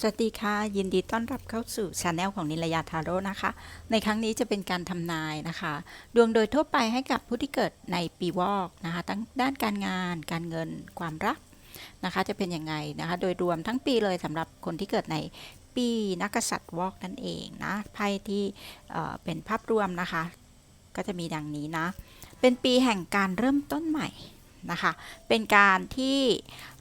สวัสดีค่ะ ยินดีต้อนรับเข้าสู่ช anel ของนิลยาทาโร่นะคะ ในครั้งนี้จะเป็นการทำนายนะคะดวงโดยทั่วไปให้กับผู้ที่เกิดในปีวอกนะคะทั้งด้านการงาน การเงิน ความรักนะคะ จะเป็นยังไงนะคะ โดยรวมทั้งปีเลยสำหรับคนที่เกิดในปีนักษัตริย์วอกนั่นเองนะไพ่ที่เอ่อเป็นภาพรวมนะคะ ก็จะมีดังนี้นะ เป็นปีแห่งการเริ่มต้นใหม่ นะคะ เป็นการที่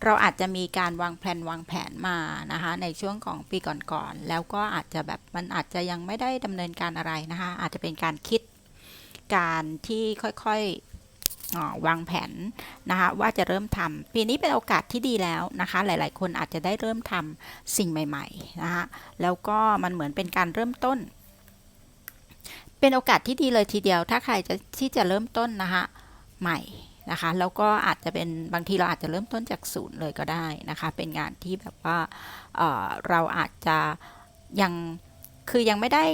เราอาจจะมีการวางแผนวางแผนมานะคะ ในช่วงของปีก่อนๆ แล้วก็อาจจะแบบมันอาจจะยังไม่ได้ดำเนินการอะไรนะคะ อาจจะเป็นการคิดการที่ค่อยๆวางแผนนะคะว่าจะเริ่มทำปีนี้เป็นโอกาสที่ดีแล้วนะคะ หลายๆ คนอาจจะได้เริ่มทำสิ่งใหม่ๆนะคะแล้วก็มันเหมือนเป็นการเริ่มต้น เป็นโอกาสที่ดีเลยทีเดียว ถ้าใครจะที่จะเริ่มต้นนะคะใหม่ นะคะ แล้วก็อาจจะเป็นบางทีเราอาจจะเริ่มต้นจากศูนย์เลยก็ได้นะคะ เป็นงานที่แบบว่าเเราอาจจะยังคือยังไม่ได้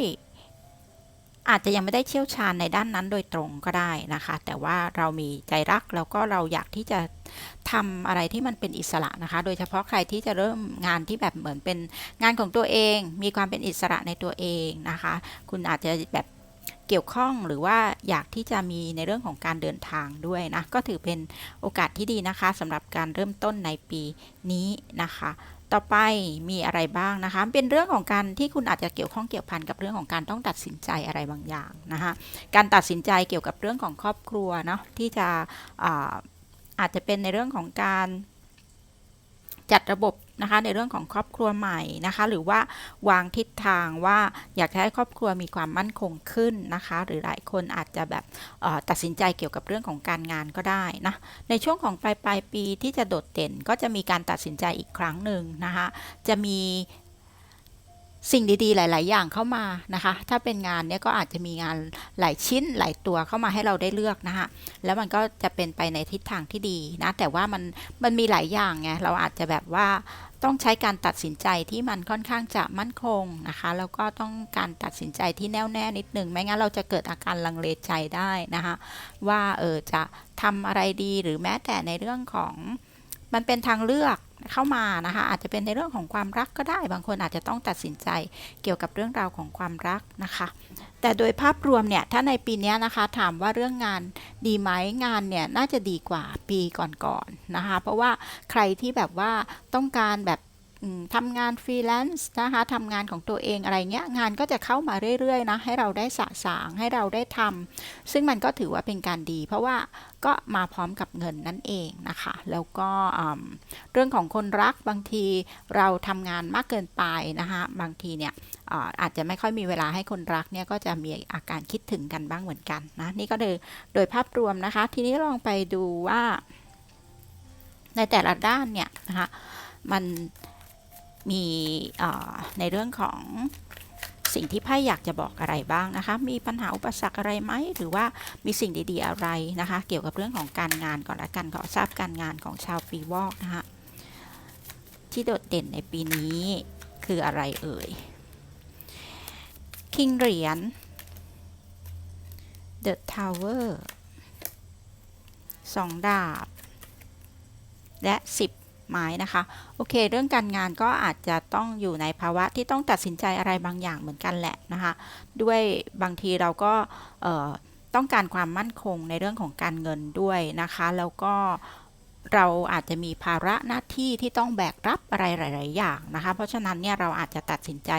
อาจจะยังไม่ได้เชี่ยวชาญในด้านนั้นโดยตรงก็ได้นะคะ แต่ว่าเรามีใจรักแล้วก็เราอยากที่จะทำอะไรที่มันเป็นอิสระนะคะ โดยเฉพาะใครที่จะเริ่มงานที่แบบเหมือนเป็นงานของตัวเอง มีความเป็นอิสระในตัวเองนะคะ คุณอาจจะแบบ เกี่ยวข้องหรือว่าอยากที่จะมีในเรื่องของการเดินทางด้วยนะ ก็ถือเป็นโอกาสที่ดีนะคะสำหรับการเริ่มต้นในปีนี้นะคะ ต่อไปมีอะไรบ้างนะคะ เป็นเรื่องของการที่คุณอาจจะเกี่ยวข้องเกี่ยวพันกับเรื่องของการต้องตัดสินใจอะไรบางอย่างนะคะการตัดสินใจเกี่ยวกับเรื่องของครอบครัวเนาะที่จะอาอาจจะเป็นในเรื่องของการ จัดระบบนะคะในเรื่องของครอบครัวใหม่นะคะหรือว่าวางทิศทางว่าอยากให้ครอบครัวมีความมั่นคงขึ้นนะคะ หรือหลายคนอาจจะแบบตัดสินใจเกี่ยวกับเรื่องของการงานก็ได้นะในช่วงของปลายปลายปีที่จะโดดเด่นก็จะมีการตัดสินใจอีกครั้งหนึ่งนะคะจะมี สิ่งดีๆ หลาย ๆ อย่างเข้ามานะคะ ถ้าเป็นงานเนี้ยก็อาจจะมีงานหลายชิ้นหลายตัวเข้ามาให้เราได้เลือกนะคะ แล้วมันก็จะเป็นไปในทิศทางที่ดีนะ แต่ว่ามันมันมีหลายอย่างไง เราอาจจะแบบว่าต้องใช้การตัดสินใจที่มันค่อนข้างจะมั่นคงนะคะ แล้วก็ต้องการตัดสินใจที่แน่วแน่นิดนึง ไม่งั้นเราจะเกิดอาการลังเลใจได้นะคะ ว่าเออจะทำอะไรดีหรือแม้แต่ในเรื่องของมันเป็นทางเลือก เข้ามานะคะ อาจจะเป็นในเรื่องของความรักก็ได้ บางคนอาจจะต้องตัดสินใจเกี่ยวกับเรื่องราวของความรักนะคะ แต่โดยภาพรวมเนี่ย ถ้าในปีนี้นะคะถามว่าเรื่องงานดีไหมงานเนี่ยน่าจะดีกว่าปีก่อนๆนะคะ เพราะว่าใครที่แบบว่าต้องการแบบ ทำงานฟรีแลนซ์นะคะทำงานของตัวเองอะไรเงี้ยงานก็จะเข้ามาเรื่อยๆนะให้เราได้สะสางให้เราได้ทำซึ่งมันก็ถือว่าเป็นการดี เพราะว่าก็มาพร้อมกับเงินนั่นเองนะคะ แล้วก็เรื่องของคนรักบางทีเราทำงานมากเกินไปนะคะบางทีเนี่ยอาอาจจะไม่ค่อยมีเวลาให้คนรักเนี่ยก็จะมีอาการคิดถึงกันบ้างเหมือนกันนะนี่ก็โดยโดยภาพรวมนะคะ ทีนี้ลองไปดูว่า ในแต่ละด้านเนี่ยนะคะมัน มีในเรื่องของสิ่งที่ไพ่อยากจะบอกอะไรบ้างนะคะ มีปัญหาอุปสรรคอะไรไหม หรือว่ามีสิ่งดีๆอะไรนะคะ เกี่ยวกับเรื่องของการงานก่อนละกันขอทราบการงานของชาวปีวอกนะคะที่โดดเด่นในปีนี้คืออะไรเอ่ย คิงเหรียญ The Tower สองดาบ และ10 ไม้นะคะ โอเค เรื่องการงานก็อาจจะต้องอยู่ในภาวะที่ต้องตัดสินใจอะไรบางอย่างเหมือนกันแหละนะคะ ด้วยบางทีเราก็ต้องการความมั่นคงในเรื่องของการเงินด้วยนะคะ แล้วก็เราอาจจะมีภาระหน้าที่ที่ต้องแบกรับอะไรหลาย ๆ อย่างนะคะ เพราะฉะนั้นเนี่ยเราอาจจะตัดสินใจ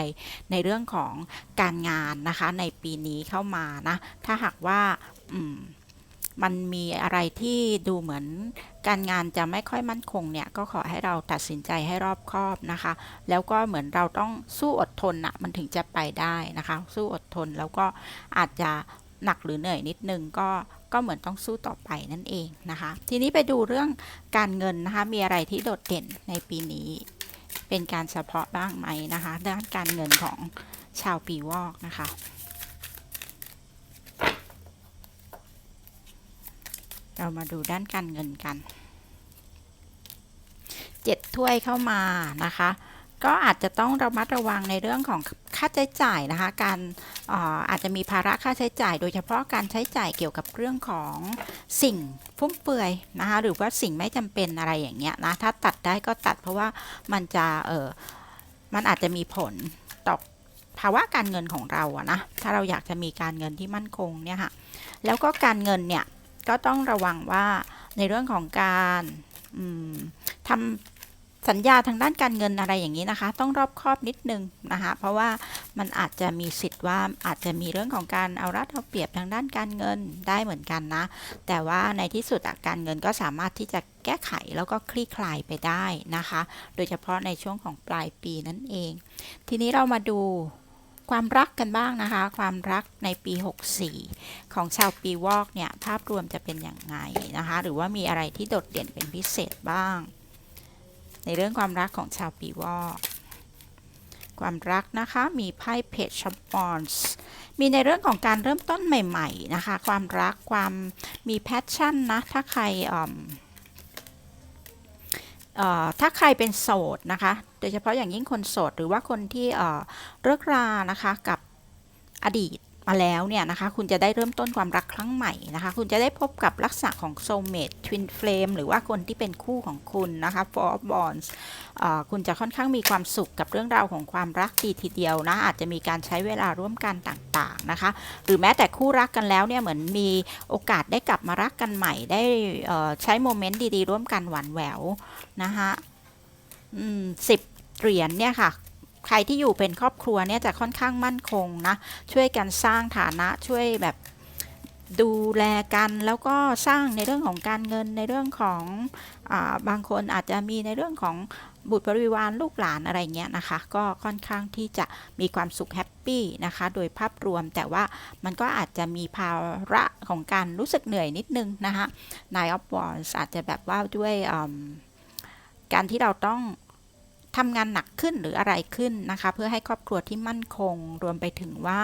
ในเรื่องของการงานนะคะในปีนี้เข้ามานะ ถ้าหากว่าอืม มันมีอะไรที่ดูเหมือนการงานจะไม่ค่อยมั่นคงเนี่ยก็ขอให้เราตัดสินใจให้รอบคอบนะคะ แล้วก็เหมือนเราต้องสู้อดทนนะมันถึงจะไปได้นะคะ สู้อดทนแล้วก็อาจจะหนักหรือเหนื่อยนิดนึงก็ก็เหมือนต้องสู้ต่อไปนั่นเองนะคะ ทีนี้ไปดูเรื่องการเงินนะคะ มีอะไรที่โดดเด่นในปีนี้ เป็นการเฉพาะบ้างไหมนะคะ ด้านการเงินของชาวปีวอกนะคะ เรามาดูด้านการเงินกันเจ็ดถ้วยเข้ามานะคะ ก็อาจจะต้องระมัดระวังในเรื่องของค่าใช้จ่ายนะคะ การอออาจจะมีภาระค่าใช้จ่าย โดยเฉพาะการใช้จ่ายเกี่ยวกับเรื่องของสิ่งฟุ่มเฟือยนะคะ หรือว่าสิ่งไม่จำเป็นอะไรอย่างเงี้ยนะ ถ้าตัดได้ก็ตัดเพราะว่ามันจะเออมันอาจจะมีผลต่อภาวะการเงินของเราอะนะ ถ้าเราอยากจะมีการเงินที่มั่นคงเนี่ยค่ะ แล้วก็การเงินเนี่ย ก็ต้องระวังว่าในเรื่องของการทำสัญญาทางด้านการเงินอะไรอย่างนี้นะคะ ต้องรอบคอบนิดนึงนะคะ เพราะว่ามันอาจจะมีสิทธิ์ว่าอาจจะมีเรื่องของการเอารัดเอาเปรียบทางด้านการเงินได้เหมือนกันนะ แต่ว่าในที่สุดการเงินก็สามารถที่จะแก้ไขแล้วก็คลี่คลายไปได้นะคะ โดยเฉพาะในช่วงของปลายปีนั่นเอง ทีนี้เรามาดู ความรักกันบ้างนะคะ ความรักในปี 64 ของชาวปีวอกเนี่ย ภาพรวมจะเป็นอย่างไงนะคะ หรือว่ามีอะไรที่โดดเด่นเป็นพิเศษบ้าง ในเรื่องความรักของชาวปีวอกความรักนะคะมีไพ่เพจชัมปอนส์มีในเรื่องของการเริ่มต้นใหม่ ๆ นะคะ ความรักความมีแพชชั่นนะ ถ้าใครอ่อ ถ้าใครเป็นโสดนะคะ โดยเฉพาะอย่างยิ่งคนโสดหรือว่าคนที่เลิกรานะคะกับอดีต มาแล้วเนี่ยนะคะ คุณจะได้เริ่มต้นความรักครั้งใหม่นะคะ คุณจะได้พบกับลักษณะของโซเมตทวินเฟลมหรือว่าคนที่เป็นคู่ของคุณนะคะ four of wands คุณจะค่อนข้างมีความสุขกับเรื่องราวของความรักดีทีเดียวนะ อาจจะมีการใช้เวลาร่วมกันต่างๆนะคะ หรือแม้แต่คู่รักกันแล้วเนี่ยเหมือนมีโอกาสได้กลับมารักกันใหม่ ได้ใช้โมเมนต์ดีๆ ร่วมกันหวานแหววนะคะสิบเหรียญเนี่ยค่ะ ใครที่อยู่เป็นครอบครัวเนี่ยจะค่อนข้างมั่นคงนะช่วยกันสร้างฐานะช่วยแบบดูแลกันแล้วก็สร้างในเรื่องของการเงินในเรื่องของอาบางคนอาจจะมีในเรื่องของบุตรบริวารลูกหลานอะไรเงี้ยนะคะ ก็ค่อนข้างที่จะมีความสุขแฮปปี้นะคะ โดยภาพรวมแต่ว่ามันก็อาจจะมีภาระของการรู้สึกเหนื่อยนิดนึงนะคะ Nine of Wands อาจจะแบบว่าด้วยการที่เราต้อง ทำงานหนักขึ้นหรืออะไรขึ้นนะคะ เพื่อให้ครอบครัวที่มั่นคง รวมไปถึงว่า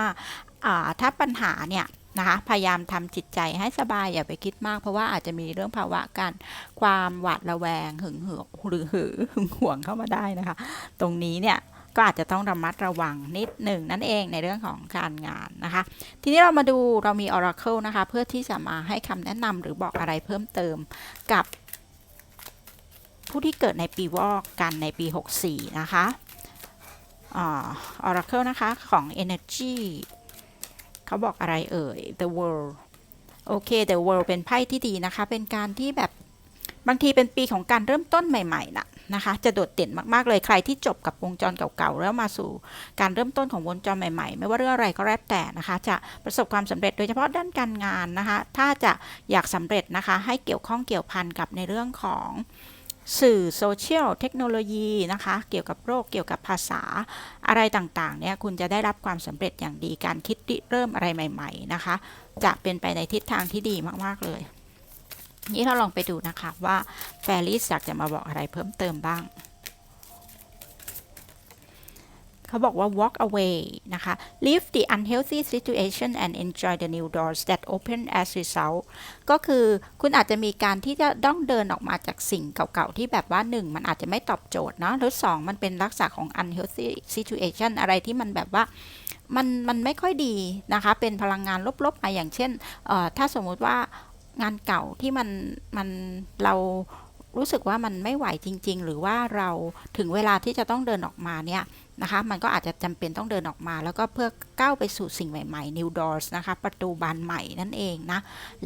าถ้าปัญหาเนี่ยนะคะพยายามทำจิตใจให้สบายอย่าไปคิดมาก เพราะว่าอาจจะมีเรื่องภาวะการความหวาดระแวงหึงหวงหรือหือหึงหวงเข้ามาได้นะคะ ตรงนี้เนี่ยก็อาจจะต้องระมัดระวังนิดหนึ่งนั่นเองในเรื่องของการงานนะคะ ทีนี้เรามาดูเรามี Oracle นะคะ เพื่อที่จะมาให้คำแนะนำหรือบอกอะไรเพิ่มเติมกับ ผู้ที่เกิดในปีวอกกันในปี 64 นะคะอ่า Oracle นะคะ ของ Energy เขาบอกอะไรเอ่ย The World โอเค The World เป็นไพ่ที่ดีนะคะ เป็นการที่แบบบางทีเป็นปีของการเริ่มต้นใหม่ๆนะนะคะ จะโดดเด่นมากๆเลยใครที่จบกับวงจรเก่าๆแล้วมาสู่การเริ่มต้นของวงจรใหม่ๆ ไม่ว่าเรื่องอะไรก็แล้วแต่นะคะ จะประสบความสำเร็จโดยเฉพาะด้านการงานนะคะ ถ้าจะอยากสำเร็จนะคะ ให้เกี่ยวข้องเกี่ยวพันกับในเรื่องของ สื่อโซเชียลเทคโนโลยีนะคะ เกี่ยวกับโรคเกี่ยวกับภาษาอะไรต่างๆเนี่ยคุณจะได้รับความสำเร็จอย่างดีการคิดริเริ่มอะไรใหม่ ๆ นะคะ จะเป็นไปในทิศทางที่ดีมากๆเลย นี้เราลองไปดูนะคะว่าแฟริสอยากจะมาบอกอะไรเพิ่มเติมบ้าง เขาบอกว่า walk away นะคะ leave the unhealthy situation and enjoy the new doors that open as result ก็คือคุณอาจจะมีการที่จะต้องเดินออกมาจากสิ่งเก่าๆ ที่แบบว่า 1 มันอาจจะไม่ตอบโจทย์เนาะหรือ2มันเป็นลักษณะของ unhealthy situation อะไรที่มันแบบว่ามันมันไม่ค่อยดีนะคะ เป็นพลังงานลบๆมาอย่างเช่น ถ้าสมมุติว่างานเก่าที่มันมันเรารู้สึกว่ามันไม่ไหวจริง ๆ หรือว่าเราถึงเวลาที่จะต้องเดินออกมาเนี่ย นะคะ มันก็อาจจะจำเป็นต้องเดินออกมา แล้วก็เพื่อก้าวไปสู่สิ่งใหม่ๆ new doors นะคะ ประตูบานใหม่นั่นเองนะ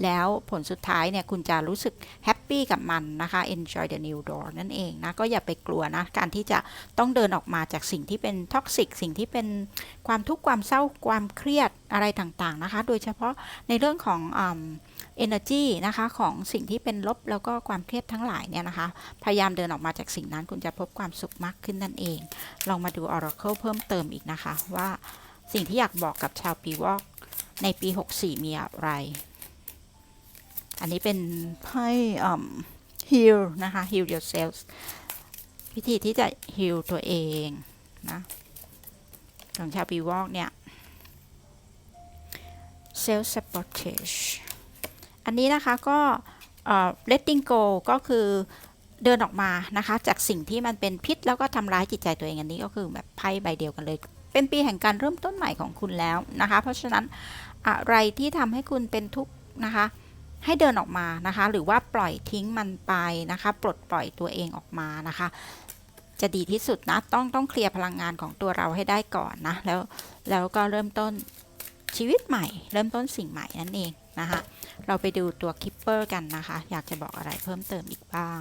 แล้วผลสุดท้ายเนี่ยคุณจะรู้สึกแฮปปี้กับมันนะคะ enjoy the new door นั่นเองนะ ก็อย่าไปกลัวนะ การที่จะต้องเดินออกมาจากสิ่งที่เป็นท็อกซิก สิ่งที่เป็นความทุกข์ความเศร้าความเครียดอะไรต่างๆนะคะ โดยเฉพาะในเรื่องของอ energy นะคะของสิ่งที่เป็นลบแล้วก็ความเครียดทั้งหลายเนี่ยนะคะ พยายามเดินออกมาจากสิ่งนั้นคุณจะพบความสุขมากขึ้นนั่นเอง ลองมาดู Oracle เพิ่มเติมอีกนะคะ ว่าสิ่งที่อยากบอกกับชาวปีวอกในปี 64 มีอะไร อันนี้เป็นไพ่ heal นะคะ heal yourself วิธีที่จะ heal ตัวเองนะของชาวปีวอกเนี่ย self sabotage อันนี้นะคะก็ letting go ก็คือเดินออกมานะคะ จากสิ่งที่มันเป็นพิษแล้วก็ทำร้ายจิตใจตัวเองอันนี้ก็คือแบบไพ่ใบเดียวกันเลย เป็นปีแห่งการเริ่มต้นใหม่ของคุณแล้วนะคะ เพราะฉะนั้นอะไรที่ทำให้คุณเป็นทุกข์นะคะ ให้เดินออกมานะคะ หรือว่าปล่อยทิ้งมันไปนะคะ ปลดปล่อยตัวเองออกมานะคะ จะดีที่สุดนะ ต้องต้องเคลียร์พลังงานของตัวเราให้ได้ก่อนนะ แล้วแล้วก็เริ่มต้นชีวิตใหม่ เริ่มต้นสิ่งใหม่นั่นเอง นะคะ เราไปดูตัวคิปเปอร์กันนะคะ อยากจะบอกอะไรเพิ่มเติมอีกบ้าง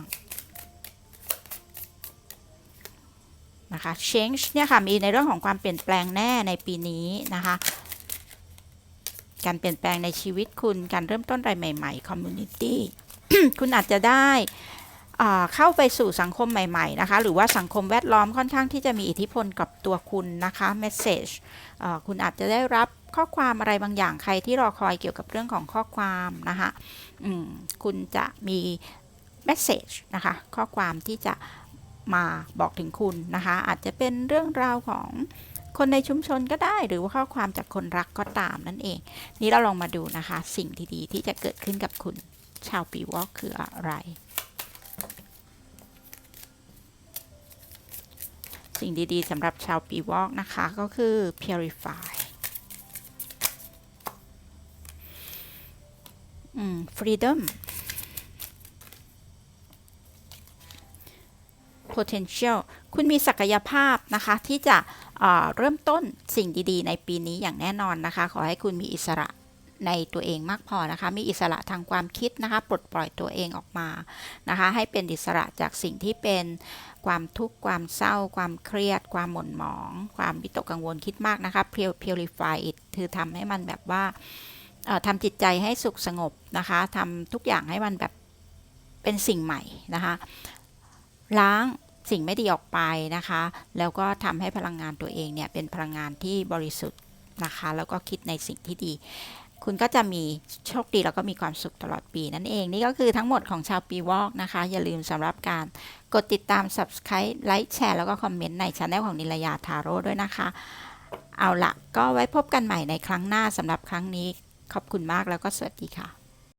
นะคะ change เนี่ยค่ะ มีในเรื่องของความเปลี่ยนแปลงแน่ในปีนี้นะคะ การเปลี่ยนแปลงในชีวิตคุณ การเริ่มต้นอะไรใหม่ ๆ community คุณอาจจะได้ เข้าไปสู่สังคมใหม่ๆนะคะหรือว่าสังคมแวดล้อมค่อนข้างที่จะมีอิทธิพลกับตัวคุณนะคะ message อ่าคุณอาจจะได้รับข้อความอะไรบางอย่างใครที่รอคอยเกี่ยวกับเรื่องของข้อความนะคะคุณจะมี message นะคะข้อความที่จะมาบอกถึงคุณนะคะอาจจะเป็นเรื่องราวของคนในชุมชนก็ได้หรือว่าข้อความจากคนรักก็ตามนั่นเอง นี่เราลองมาดูนะคะ สิ่งดีๆที่จะเกิดขึ้นกับคุณชาวปีวอกคืออะไร สิ่งดีๆสำหรับชาวปีวอกนะคะ ก็คือ purify อืม freedom potential คุณมีศักยภาพนะคะ ที่จะเเริ่มต้นสิ่งดีๆ ในปีนี้อย่างแน่นอนนะคะ ขอให้คุณมีอิสระ ในตัวเองมากพอนะคะ มีอิสระทางความคิดนะคะ ปลดปล่อยตัวเองออกมานะคะ ให้เป็นอิสระจากสิ่งที่เป็นความทุกข์ ความเศร้า ความเครียด ความหม่นหมอง ความวิตกกังวลคิดมากนะคะ Pure- purify it คือทำให้มันแบบว่าทำจิตใจให้สุขสงบนะคะทำทุกอย่างให้มันแบบเป็นสิ่งใหม่นะคะ ล้างสิ่งไม่ดีออกไปนะคะ แล้วก็ทำให้พลังงานตัวเองเนี่ยเป็นพลังงานที่บริสุทธิ์นะคะ แล้วก็คิดในสิ่งที่ดี คุณก็จะมีโชคดีแล้วก็มีความสุขตลอดปีนั่นเอง นี่ก็คือทั้งหมดของชาวปีวอกนะคะ อย่าลืมสำหรับการกดติดตาม subscribe ไลค์แชร์แล้วก็คอมเมนต์ในช anel ของนิรยาทาโร่ด้วยนะคะ เอาละก็ไว้พบกันใหม่ในครั้งหน้าสำหรับครั้งนี้ ขอบคุณมากแล้วก็สวัสดีค่ะ